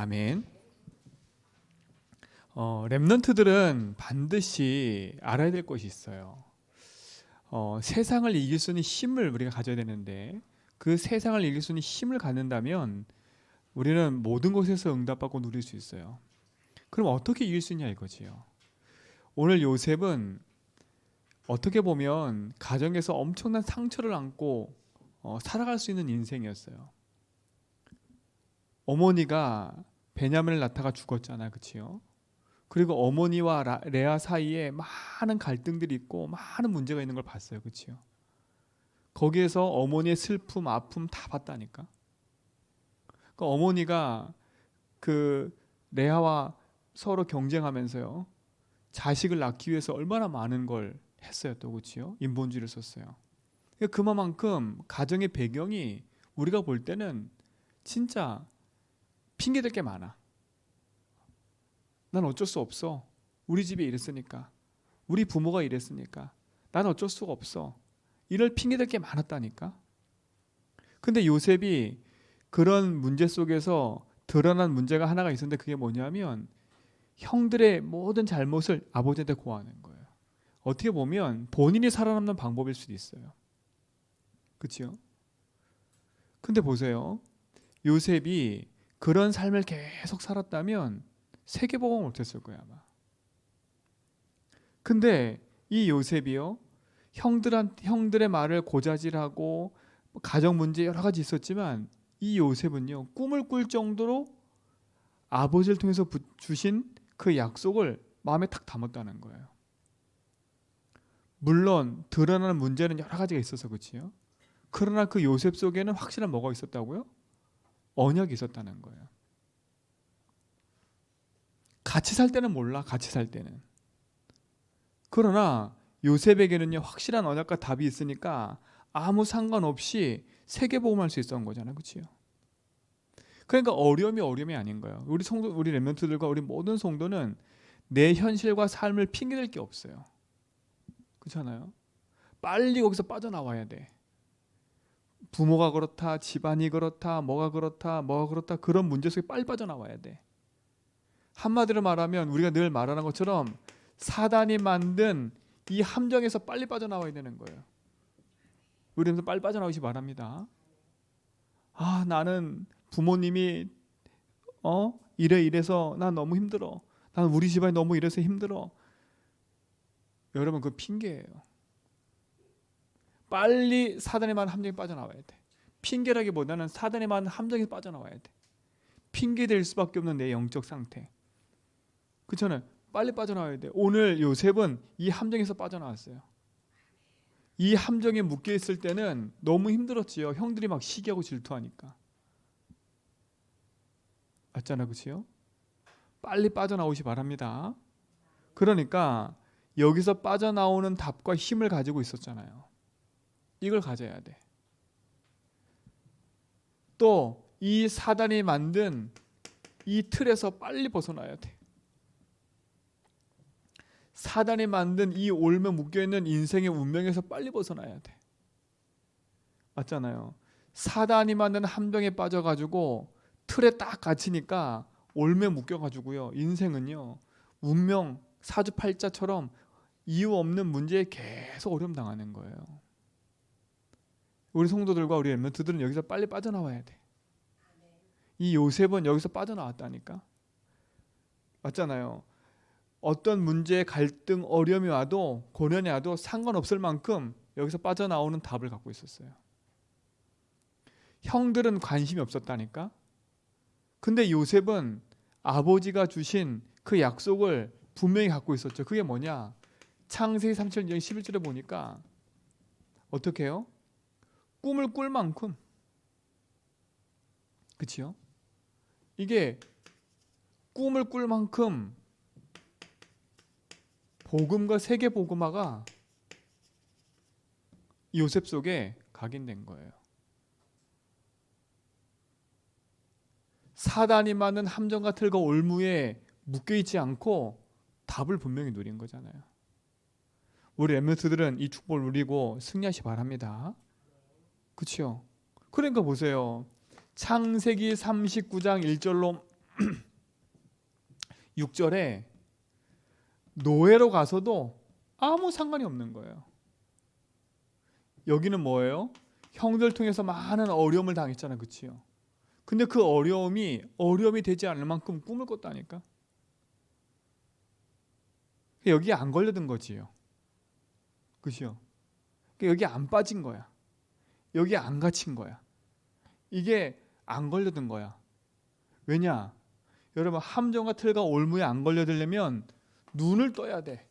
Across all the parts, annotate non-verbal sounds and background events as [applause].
아멘. 어, 렘넌트들은 반드시 알아야 될 것이 있어요. 어, 세상을 이길 수 있는 힘을 우리가 가져야 되는데 그 세상을 이길 수 있는 힘을 갖는다면 우리는 모든 곳에서 응답받고 누릴 수 있어요. 그럼 어떻게 이길 수 있냐 이거지요. 오늘 요셉은 어떻게 보면 가정에서 엄청난 상처를 안고 어, 살아갈 수 있는 인생이었어요. 어머니가 베냐민을 낳다가 죽었잖아요, 그렇지요? 그리고 어머니와 라- 레아 사이에 많은 갈등들이 있고 많은 문제가 있는 걸 봤어요, 그렇지요? 거기에서 어머니의 슬픔, 아픔 다 봤다니까. 그 어머니가 그 레아와 서로 경쟁하면서요, 자식을 낳기 위해서 얼마나 많은 걸 했어요, 또 그렇지요? 인본주의를 썼어요. 그러니까 그만큼 가정의 배경이 우리가 볼 때는 진짜 핑계 댈 게 많아. 난 어쩔 수 없어. 우리 집이 이랬으니까. 우리 부모가 이랬으니까. 난 어쩔 수가 없어. 이럴 핑계 댈 게 많았다니까. 근데 요셉이 그런 문제 속에서 드러난 문제가 하나가 있었는데 그게 뭐냐면 형들의 모든 잘못을 아버지한테 고하는 거예요. 어떻게 보면 본인이 살아남는 방법일 수도 있어요. 그렇죠? 근데 보세요. 요셉이 그런 삶을 계속 살았다면 세계복음을 못했을 거야 아마. 근데 이 요셉이요 형들한 형들의 말을 고자질하고 가정 문제 여러 가지 있었지만 이 요셉은요 꿈을 꿀 정도로 아버지를 통해서 부- 주신 그 약속을 마음에 탁 담았다는 거예요. 물론 드러나는 문제는 여러 가지가 있어서 그렇지요. 그러나 그 요셉 속에는 확실한 뭐가 있었다고요? 언약이 있었다는 거예요. 같이 살 때는 몰라. 같이 살 때는. 그러나 요셉에게는요 확실한 언약과 답이 있으니까 아무 상관없이 세계복음할 수 있었던 거잖아요, 그렇지요? 그러니까 어려움이 어려움이 아닌 거예요. 우리 성도, 우리 렘런트들과 우리 모든 성도는 내 현실과 삶을 핑계댈 게 없어요. 그렇잖아요. 빨리 거기서 빠져나와야 돼. 부모가 그렇다, 집안이 그렇다, 뭐가 그렇다, 뭐가 그렇다 그런 문제 속에 빨리 빠져나와야 돼. 한마디로 말하면 우리가 늘 말하는 것처럼 사단이 만든 이 함정에서 빨리 빠져나와야 되는 거예요. 우리는 빨리 빠져나오시 바랍니다. 아 나는 부모님이 어 이래 이래서 난 너무 힘들어. 난 우리 집안이 너무 이래서 힘들어. 여러분 그 핑계예요. 빨리 많은 함정에 빠져나와야 돼. 핑계라기보다는 많은 함정에 빠져나와야 돼. 핑계 될 수밖에 없는 내 영적 상태. 그렇잖아요. 빨리 빠져나와야 돼. 오늘 요셉은 이 함정에서 빠져나왔어요. 이 함정에 묶여 있을 때는 너무 힘들었지요. 형들이 막 시기하고 질투하니까. 맞잖아, 그렇지요? 빨리 빠져나오시 바랍니다. 그러니까 여기서 빠져나오는 답과 힘을 가지고 있었잖아요. 이걸 가져야 돼. 또 이 사단이 만든 이 틀에서 빨리 벗어나야 돼. 사단이 만든 이 올며 묶여 있는 인생의 운명에서 빨리 벗어나야 돼. 맞잖아요. 사단이 만든 함정에 빠져 가지고 틀에 딱 갇히니까 올며 묶여가지고요. 인생은요 운명 사주팔자처럼 이유 없는 문제에 계속 어려움 당하는 거예요. 우리 성도들과 우리 엠멘트들은 여기서 빨리 빠져나와야 돼. 이 요셉은 여기서 빠져나왔다니까. 맞잖아요. 어떤 문제, 갈등, 어려움이 와도 고난이 와도 상관없을 만큼 여기서 빠져나오는 답을 갖고 있었어요. 형들은 관심이 없었다니까. 근데 요셉은 아버지가 주신 그 약속을 분명히 갖고 있었죠. 그게 뭐냐? 창세기 37장 11절에 보니까 어떻게 해요? 꿈을 꿀 만큼 그치요? 이게 꿈을 꿀 만큼 복음과 세계 복음화가 요셉 속에 각인된 거예요. 사단이 많은 함정과 틀과 올무에 묶여 있지 않고 답을 분명히 누린 거잖아요. 우리 엠메트들은 이 축복을 누리고 승리하시 바랍니다. 그렇죠? 그러니까 보세요. 창세기 39장 1절로 6절에 노예로 가서도 아무 상관이 없는 거예요. 여기는 뭐예요? 형들 통해서 많은 어려움을 당했잖아, 그치요? 근데 그 어려움이 어려움이 되지 않을 만큼 꿈을 꿨다니까. 여기 안 걸려든 거지요. 그죠? 여기 안 빠진 거야. 여기 안 갇힌 거야. 이게 안 걸려든 거야. 왜냐? 여러분 함정과 틀과 올무에 안 걸려들려면 눈을 떠야 돼.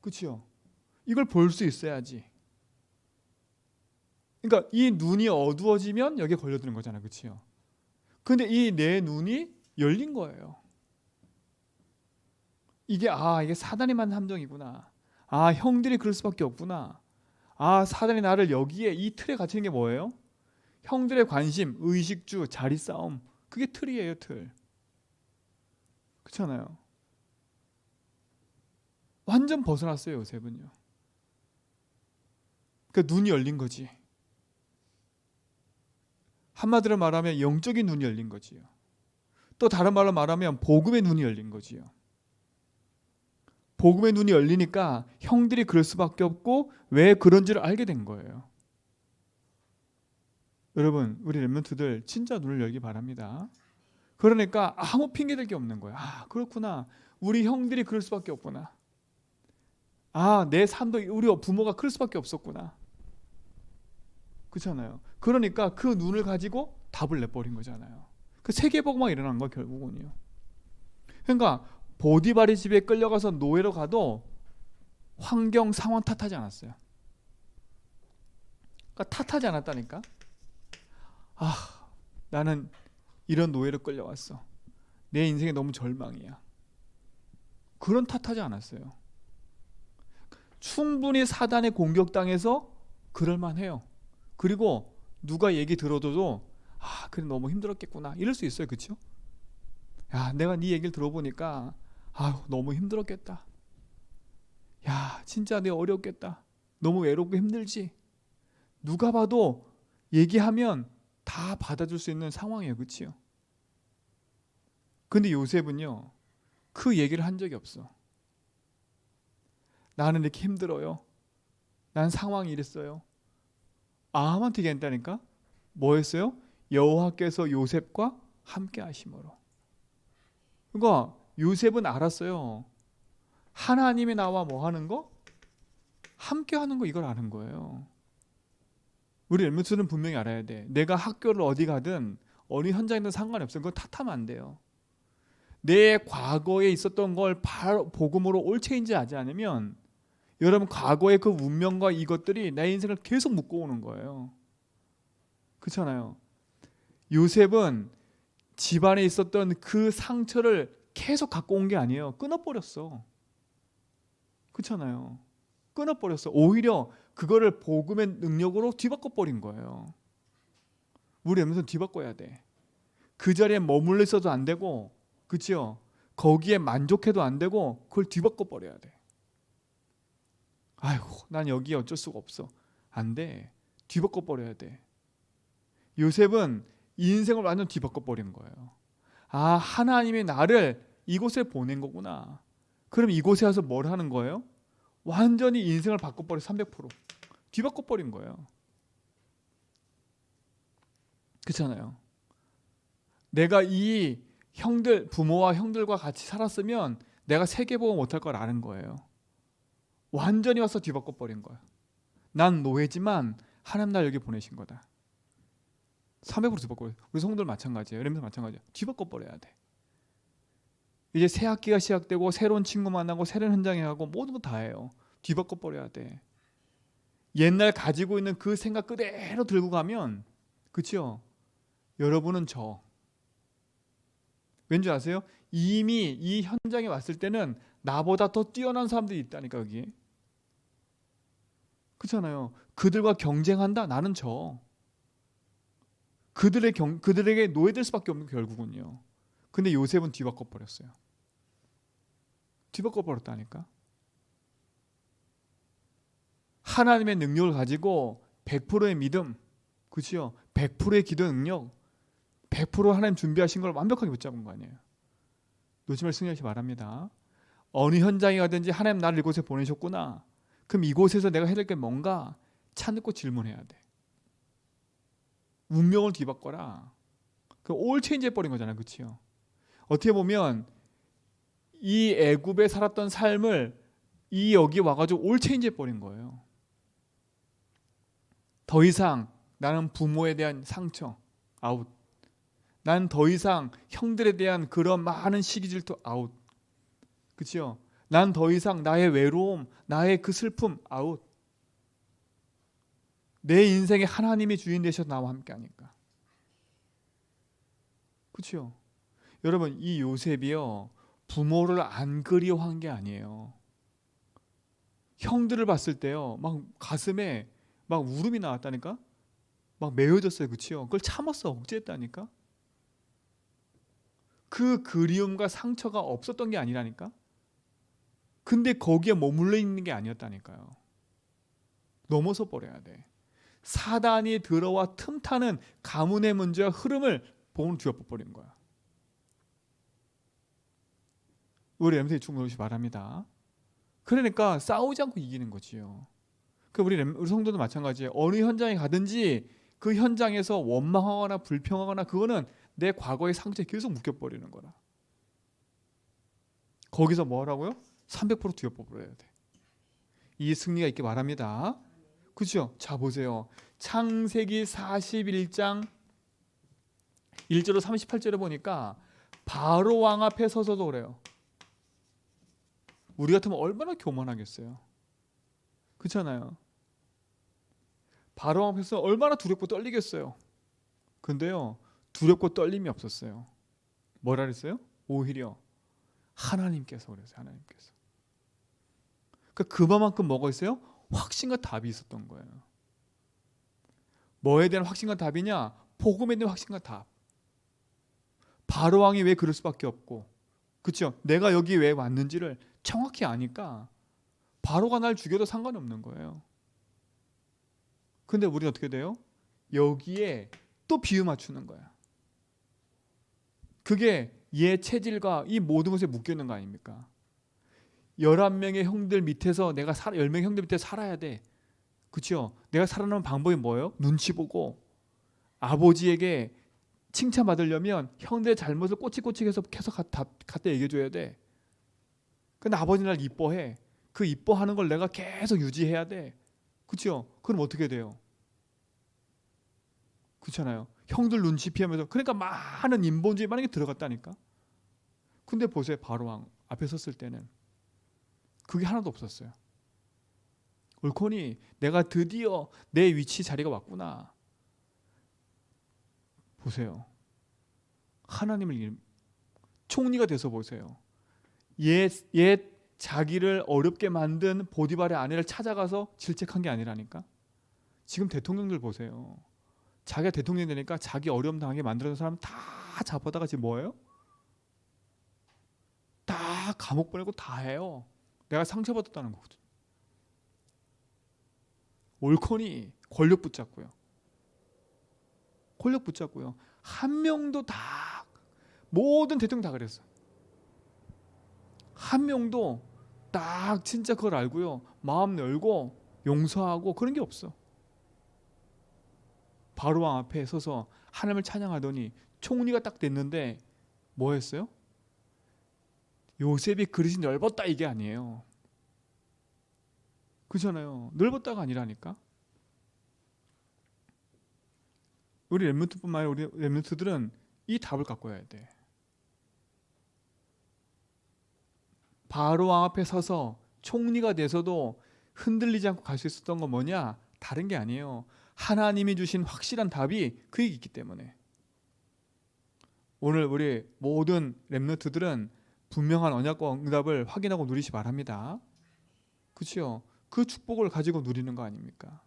그렇죠? 이걸 볼 수 있어야지. 그러니까 이 눈이 어두워지면 여기에 걸려드는 거잖아. 그렇죠? 근데 이 내 눈이 열린 거예요. 이게 아, 이게 사단이 만든 함정이구나. 아, 형들이 그럴 수밖에 없구나. 아, 사단이 나를 여기에 이 틀에 갇히는 게 뭐예요? 형들의 관심, 의식주, 자리 싸움. 그게 틀이에요, 틀. 그렇잖아요. 완전 벗어났어요, 요셉은요. 그 눈이 열린 거지. 한마디로 말하면 영적인 눈이 열린 거지요. 또 다른 말로 말하면 복음의 눈이 열린 거지요. 복음의 눈이 열리니까 형들이 그럴 수밖에 없고 왜 그런지를 알게 된 거예요. 여러분, 우리 렘런트들 진짜 눈을 열기 바랍니다. 그러니까 아무 핑계 댈 게 없는 거야. 아, 그렇구나. 우리 형들이 그럴 수밖에 없구나. 아, 내 삶도 우리 부모가 그럴 수밖에 없었구나. 그렇잖아요. 그러니까 그 눈을 가지고 답을 내버린 거잖아요. 그 세계복음화 일어난 거 결국은요. 그러니까 보디바리 집에 끌려가서 노예로 가도 환경 상황 탓하지 않았어요. 그러니까 탓하지 않았다니까. 아, 나는 이런 노예로 끌려왔어. 내 인생이 너무 절망이야. 그런 탓하지 않았어요. 충분히 사단의 공격당해서 그럴 만해요. 그리고 누가 얘기 들어도 아, 그래 너무 힘들었겠구나. 이럴 수 있어요. 그렇죠? 야, 내가 네 얘기를 들어보니까 아유, 너무 힘들었겠다. 야, 진짜 내 어렵겠다. 너무 외롭고 힘들지. 누가 봐도 얘기하면 다 받아줄 수 있는 상황이에요. 그치요? 근데 요셉은요, 그 얘기를 한 적이 없어. 나는 이렇게 힘들어요. 난 상황이 이랬어요. 아함한테 얘기한다니까? 뭐 했어요? 여호와께서 요셉과 함께 하심으로. 그러니까 요셉은 알았어요. 하나님이 나와 뭐 하는 거? 함께 하는 거 이걸 아는 거예요. 우리 엘무스는 분명히 알아야 돼. 내가 학교를 어디 가든 어느 현장이든 상관이 없어요. 그건 탓하면 안 돼요. 내 과거에 있었던 걸 바로 복음으로 옳게 인지 하지 않으면 여러분 과거의 그 운명과 이것들이 내 인생을 계속 묶어오는 거예요. 그렇잖아요. 요셉은 집안에 있었던 그 상처를 계속 갖고 온 게 아니에요. 끊어버렸어. 그렇잖아요. 끊어버렸어. 오히려 그거를 복음의 능력으로 뒤바꿔버린 거예요. 우리 하면서 뒤바꿔야 돼. 그 자리에 머물러 있어도 안 되고, 그치요? 거기에 만족해도 안 되고, 그걸 뒤바꿔버려야 돼. 아이고, 난 여기 어쩔 수가 없어. 안 돼. 뒤바꿔버려야 돼. 요셉은 인생을 완전 뒤바꿔버린 거예요. 아, 하나님이 나를 이곳에 보낸 거구나. 그럼 이곳에 와서 뭘 하는 거예요? 완전히 인생을 바꿔버려 300% 뒤바꿔버린 거예요. 그렇잖아요. 내가 이 형들 부모와 형들과 같이 살았으면 내가 세계 보고 못할 걸 아는 거예요. 완전히 와서 뒤바꿔 버린 거야. 난 노예지만 하나님 날 여기 보내신 거다. 300% 뒤바꿔. 우리 성들 마찬가지예요. 여러분 마찬가지야. 뒤바꿔 버려야 돼. 이제 새 학기가 시작되고 새로운 친구 만나고 새로운 현장에 가고 모든 거 다 해요. 뒤바꿔 버려야 돼. 옛날 가지고 있는 그 생각 그대로 들고 가면 그치요? 여러분은 저. 왠지 아세요? 이미 이 현장에 왔을 때는 나보다 더 뛰어난 사람들이 있다니까 여기. 그렇잖아요. 그들과 경쟁한다. 나는 저. 그들의 경, 그들에게 노예될 수밖에 없는 결국은요. 근데 요셉은 뒤바꿔 버렸어요. 뒤바꿔 버렸다니까. 하나님의 능력을 가지고 100%의 믿음, 그렇죠? 100%의 기도 능력, 100% 하나님 준비하신 걸 완벽하게 붙잡은 거 아니에요. 놓치지 승리하시 바랍니다. 어느 현장에 가든지 하나님 나를 이곳에 보내셨구나. 그럼 이곳에서 내가 해야 될 게 뭔가 찾고 질문해야 돼. 운명을 뒤바꿔라. 그올 체인지 해버린 거잖아, 그렇죠? 어떻게 보면 이 애굽에 살았던 삶을 이 여기 와가지고 올 체인지 해버린 거예요. 더 이상 나는 부모에 대한 상처 아웃. 난 더 이상 형들에 대한 그런 많은 시기 질투 아웃. 그치요? 난 더 이상 나의 외로움, 나의 그 슬픔 아웃. 내 인생에 하나님이 주인 되셔서 나와 함께 하니까. 그치요? 여러분, 이 요셉이요. 부모를 안 그리워한 게 아니에요. 형들을 봤을 때요. 막 가슴에 막 울음이 나왔다니까? 막 메어졌어요. 그치요? 그걸 참았어. 억제했다니까? 그 그리움과 상처가 없었던 게 아니라니까? 근데 거기에 머물러 있는 게 아니었다니까요. 넘어서 버려야 돼. 사단이 들어와 틈타는 가문의 문제와 흐름을 봉으로 뒤엎어버린 거야. 우리 렘들이 충분히 바랍니다. 그러니까 싸우지 않고 이기는 거지요. 그 우리 렘, 우리 성도도 마찬가지예요. 어느 현장에 가든지 그 현장에서 원망하거나 불평하거나 그거는 내 과거의 상처에 계속 묶여버리는 거라. 거기서 뭐라고요? 300% 뒤엎어버려야 돼. 이 승리가 있게 말합니다. 그죠? 자 보세요. 창세기 41장 1절로 38절에 보니까 바로 왕 앞에 서서도 그래요. 우리 같으면 얼마나 교만하겠어요. 그렇잖아요. 바로 왕 앞에서 얼마나 두렵고 떨리겠어요. 근데요. 두렵고 떨림이 없었어요. 뭐라 그랬어요? 오히려 하나님께서 그랬어요. 하나님께서. 그러니까 그만큼 뭐가 있어요? 확신과 답이 있었던 거예요. 뭐에 대한 확신과 답이냐? 복음에 대한 확신과 답. 바로 왕이 왜 그럴 수밖에 없고, 그렇죠? 내가 여기 왜 왔는지를 정확히 아니까 바로가 날 죽여도 상관이 없는 거예요. 근데 우리는 어떻게 돼요? 여기에 또 비유 맞추는 거야. 그게 얘 체질과 이 모든 것에 묶여 있는 거 아닙니까? 11명의 형들 밑에서 내가 살 10명의 형들 밑에 살아야 돼. 그렇죠? 내가 살아남는 방법이 뭐예요? 눈치 보고 아버지에게 칭찬받으려면 형들의 잘못을 꼬치꼬치 해서 계속 갖다, 갖다 얘기해 줘야 돼. 근데 아버지 날 이뻐해. 그 이뻐하는 걸 내가 계속 유지해야 돼. 그렇죠? 그럼 어떻게 돼요? 그렇잖아요. 형들 눈치 피하면서 그러니까 많은 인본주의 많은 게 들어갔다니까. 근데 보세요. 바로왕 앞에 섰을 때는 그게 하나도 없었어요. 올코니 내가 드디어 내 위치 자리가 왔구나. 보세요. 하나님을 총리가 돼서 보세요. 옛, 옛 자기를 어렵게 만든 보디발의 아내를 찾아가서 질책한 게 아니라니까. 지금 대통령들 보세요. 자기가 대통령 되니까 자기 어려움 당하게 만들어준 사람 다 잡아다가 지금 뭐예요? 다 감옥 보내고 다 해요. 내가 상처받았다는 거거든. 옳거니 권력 붙잡고요. 권력 붙잡고요. 한 명도 다 모든 대통령 다 그랬어. 한 명도 딱 진짜 그걸 알고요. 마음 열고 용서하고 그런 게 없어. 바로 왕 앞에 서서 하나님을 찬양하더니 총리가 딱 됐는데 뭐 했어요? 요셉이 그릇이 넓었다 이게 아니에요. 그잖아요. 넓었다가 아니라니까. 우리 렘넌트뿐만 아니라 우리 렘넌트들은 이 답을 갖고 와야 돼. 바로 왕 앞에 서서 총리가 돼서도 흔들리지 않고 갈 수 있었던 건 뭐냐? 다른 게 아니에요. 하나님이 주신 확실한 답이 그에 있기 때문에. 오늘 우리 모든 렘너트들은 분명한 언약과 응답을 확인하고 누리시 바랍니다. 그렇죠? 그 축복을 가지고 누리는 거 아닙니까?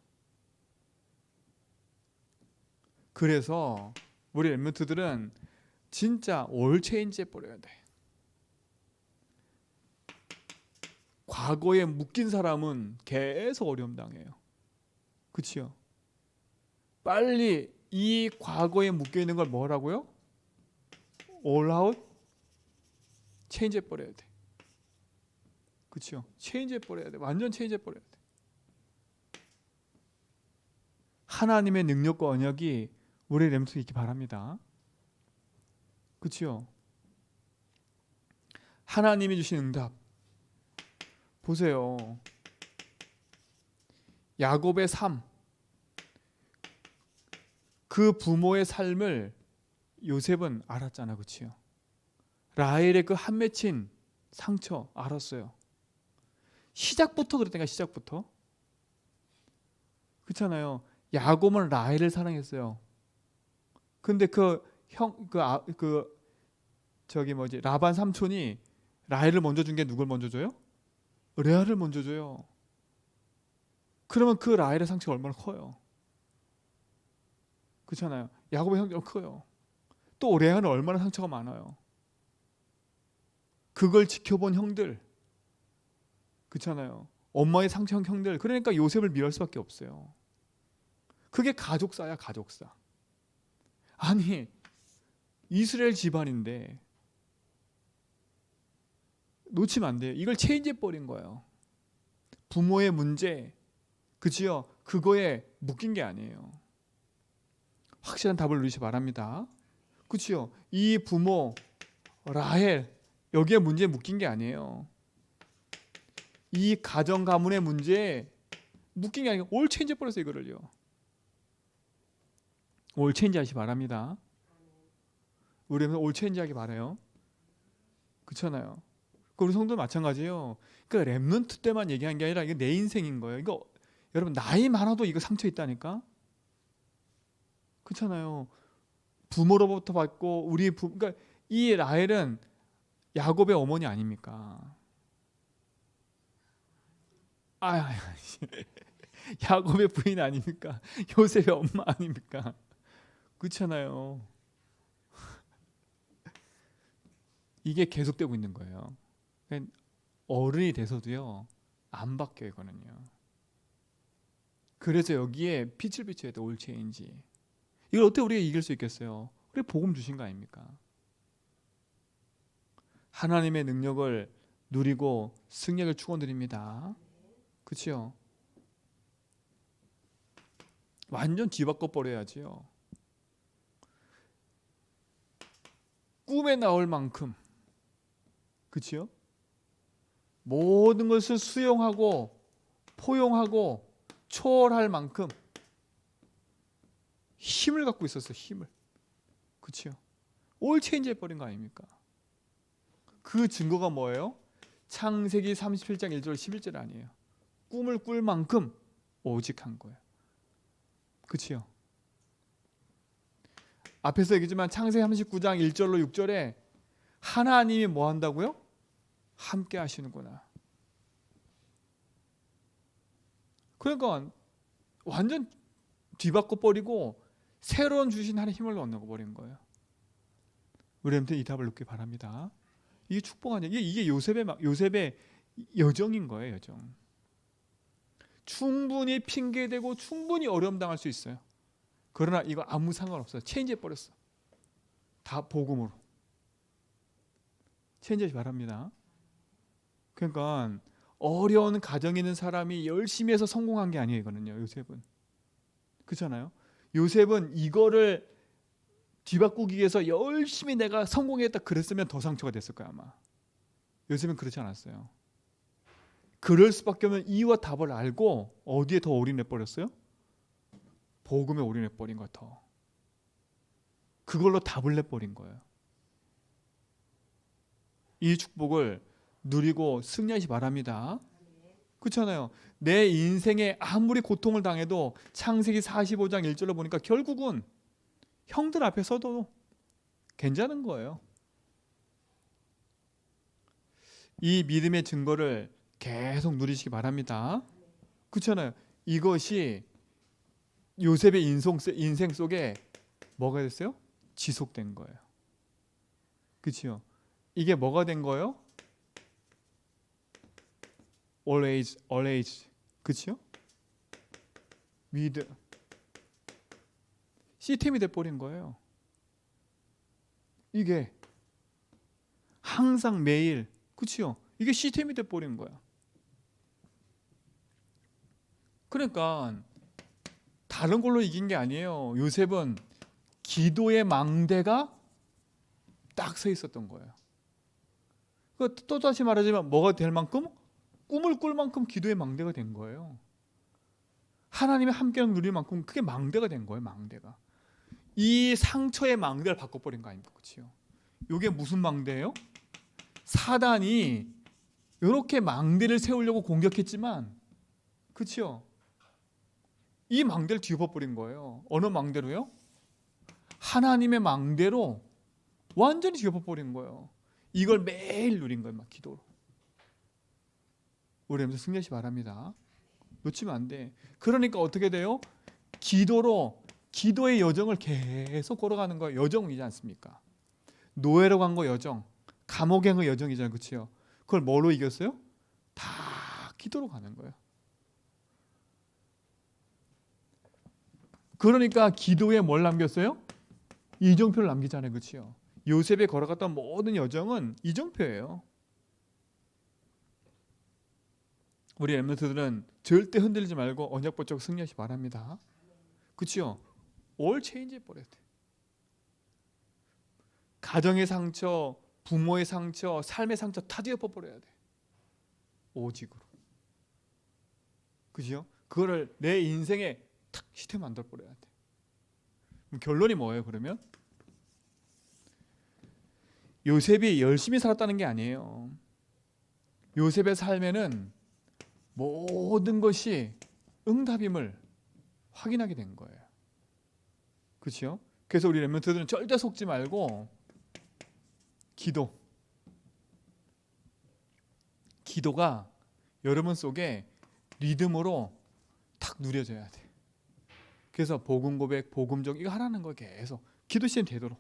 그래서 우리 렘너트들은 진짜 올체인지해 버려야 돼. 과거에 묶인 사람은 계속 어려움 당해요. 그치요? 빨리 이 과거에 묶여 있는 걸 뭐라고요? out 체인지 해 버려야 돼. 그렇죠? 체인지 해 버려야 돼. 완전 체인지 해 버려야 돼. 하나님의 능력과 언약이 우리 렘트 있기 바랍니다. 그렇죠? 하나님이 주신 응답 보세요. 야곱의 삶, 그 부모의 삶을 요셉은 알았잖아, 그치요? 라헬의 그 한 맺힌 상처 알았어요. 시작부터 그랬다니까 시작부터. 그렇잖아요. 야곱은 라헬을 사랑했어요. 근데 그 형 그 아, 그 저기 뭐지 라반 삼촌이 라헬을 먼저 준 게 누굴 먼저 줘요? 레아를 먼저 줘요. 그러면 그 라헬의 상처가 얼마나 커요. 그렇잖아요. 야곱의 상처가 커요. 또 레아는 얼마나 상처가 많아요. 그걸 지켜본 형들 그렇잖아요. 엄마의 상처형 형들 그러니까 요셉을 미워할 수밖에 없어요. 그게 가족사야 가족사. 아니 이스라엘 집안인데 놓치면 안 돼요. 이걸 체인지해 버린 거예요. 부모의 문제, 그지요? 그거에 묶인 게 아니에요. 확실한 답을 누리시 바랍니다. 그치요? 이 부모 라헬 여기에 문제에 묶인 게 아니에요. 이 가정 가문의 문제에 묶인 게 아니고 올 체인지 버렸어 이거를요. 올 체인지 하시 바랍니다. 우리는 올 체인지 하기 바래요. 그렇잖아요. 그 우리 성도 마찬가지예요. 그 랩런트 때만 얘기한 게 아니라 이게 내 인생인 거예요. 이거 여러분 나이 많아도 이거 상처 있다니까. 그렇잖아요. 부모로부터 받고 우리 부 그러니까 이 라헬은 야곱의 어머니 아닙니까? 아, 아, [laughs] 야곱의 부인 아닙니까? 요셉의 엄마 아닙니까? 그렇잖아요. [laughs] 이게 계속되고 있는 거예요. 그러니까 어른이 돼서도요 안 바뀌어 이거는요. 그래서 여기에 빛을 비춰야 돼 올체인지. 이걸 어떻게 우리가 이길 수 있겠어요? 우리 복음 주신 거 아닙니까? 하나님의 능력을 누리고 승리를 축원드립니다. 그렇죠? 완전 뒤바꿔 버려야지요. 꿈에 나올 만큼 그렇죠? 모든 것을 수용하고 포용하고 초월할 만큼 힘을 갖고 있었어 힘을 그렇죠? 올 체인지 해 버린 거 아닙니까? 그 증거가 뭐예요? 창세기 37장 1절 11절 아니에요. 꿈을 꿀 만큼 오직한 거예요. 그치요? 앞에서 얘기지만 창세기 39장 1절로 6절에 하나님이 뭐 한다고요? 함께 하시는구나. 그러니까 완전 뒤바꿔 버리고 새로운 주신 하나님 힘을 얻는 버린 거예요. 우리한테 이 답을 얻기 바랍니다. 이게 축복 아니야? 이게, 요셉의 요셉의 여정인 거예요, 여정. 충분히 핑계 대고 충분히 어려움 당할 수 있어요. 그러나 이거 아무 상관없어요. 체인지해 버렸어. 다 복음으로. 체인지하시 바랍니다. 그러니까 어려운 가정에 있는 사람이 열심히 해서 성공한 게 아니에요, 이거는요. 요셉은. 그렇잖아요. 요셉은 이거를 뒤바꾸기 위해서 열심히 내가 성공했다 그랬으면 더 상처가 됐을 거야 아마. 요즘은 그렇지 않았어요. 그럴 수밖에 없는 이유와 답을 알고 어디에 더 올인해 버렸어요? 복음에 올인해 버린 거 더. 그걸로 답을 내 버린 거예요. 이 축복을 누리고 승리하시 바랍니다. 그렇잖아요. 내 인생에 아무리 고통을 당해도 창세기 45장 1절로 보니까 결국은 형들 앞에 서도 괜찮은 거예요. 이 믿음의 증거를 계속 누리시기 바랍니다. 그렇잖아요. 이것이 요셉의 인생 속에 뭐가 됐어요? 지속된 거예요. 그렇죠? 이게 뭐가 된 거예요? always, always. 그렇죠? with 시스템이 돼버린 거예요. 이게 항상 매일 그치요? 이게 시스템이 돼 버린 거야. 그러니까 다른 걸로 이긴 게 아니에요. 요셉은 기도의 망대가 딱 서 있었던 거예요. 그또 다시 말하자면 뭐가 될 만큼 꿈을 꿀 만큼 기도의 망대가 된 거예요. 하나님의 함께랑 누릴 만큼 그게 망대가 된 거예요. 망대가 이 상처의 망대를 바꿔버린 거 아닙니까, 그렇죠? 이게 무슨 망대예요? 사단이 이렇게 망대를 세우려고 공격했지만, 그렇죠? 이 망대를 뒤엎어버린 거예요. 어느 망대로요? 하나님의 망대로 완전히 뒤엎어버린 거예요. 이걸 매일 누린 거예요, 막 기도로. 우리 하면서 승리하시 바랍니다. 놓치면 안 돼. 그러니까 어떻게 돼요? 기도로 기도의 여정을 계속 걸어가는 거 여정이지 않습니까? 노예로 간 거 여정, 간거 여정이잖아요, 그렇죠? 그걸 뭐로 이겼어요? 다 기도로 가는 거예요. 그러니까 기도에 뭘 남겼어요? 이정표를 남기잖아요, 그렇죠? 요셉이 걸어갔던 모든 여정은 이정표예요. 우리 엠너트들은 절대 흔들리지 말고 언약법적 승리하시 바랍니다. 그렇죠? 올 체인지 버려야 돼. 가정의 상처, 부모의 상처, 삶의 상처 다 뒤엎어 버려야 돼. 오직으로. 그죠? 그거를 내 인생에 탁 시스템 만들어 버려야 돼. 그럼 결론이 뭐예요, 그러면? 요셉이 열심히 살았다는 게 아니에요. 요셉의 삶에는 모든 것이 응답임을 확인하게 된 거예요. 그렇죠? 그래서 우리 렘런트들은 절대 속지 말고 기도. 기도가 여러분 속에 리듬으로 탁 누려져야 돼. 그래서 복음 고백, 복음적 이거 하라는 거 계속 기도 시간 되도록.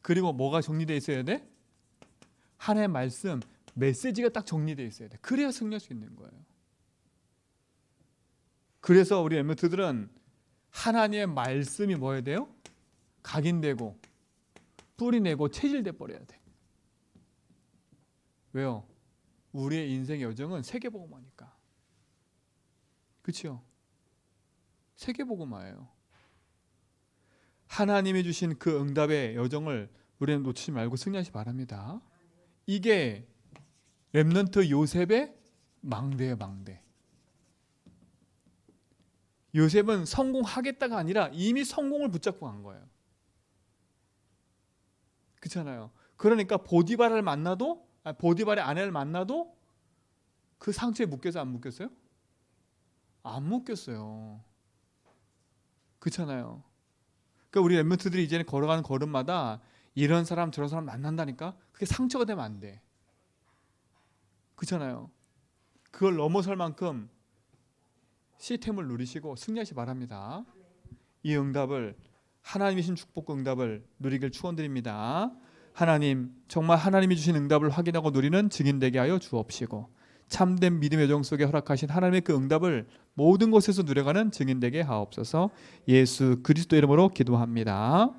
그리고 뭐가 정리되어 있어야 돼? 하나의 말씀, 메시지가 딱 정리되어 있어야 돼. 그래야 승리할 수 있는 거예요. 그래서 우리 엠메트들은 하나님의 말씀이 뭐야 돼요? 각인되고 뿌리내고 체질돼 버려야 돼. 왜요? 우리의 인생 여정은 세계복음화니까. 그렇죠? 세계복음화예요. 하나님이 주신 그 응답의 여정을 우리는 놓치지 말고 승리하시 바랍니다. 이게 렘넌트 요셉의 망대예요, 망대. 요셉은 성공하겠다가 아니라 이미 성공을 붙잡고 간 거예요. 그렇잖아요. 그러니까 보디발을 만나도 아, 보디발의 아내를 만나도 그 상처에 묶여서 안 묶였어요? 안 묶였어요. 그렇잖아요. 그러니까 우리 랩런트들이 이제는 걸어가는 걸음마다 이런 사람 저런 사람 만난다니까 그게 상처가 되면 안 돼. 그렇잖아요. 그걸 넘어설 만큼 시스템을 누리시고 승리하시 바랍니다. 이 응답을 하나님이신 축복 응답을 누리길 축원드립니다. 하나님 정말 하나님이 주신 응답을 확인하고 누리는 증인 되게 하여 주옵시고 참된 믿음의 여정 속에 허락하신 하나님의 그 응답을 모든 곳에서 누려가는 증인 되게 하옵소서. 예수 그리스도 이름으로 기도합니다.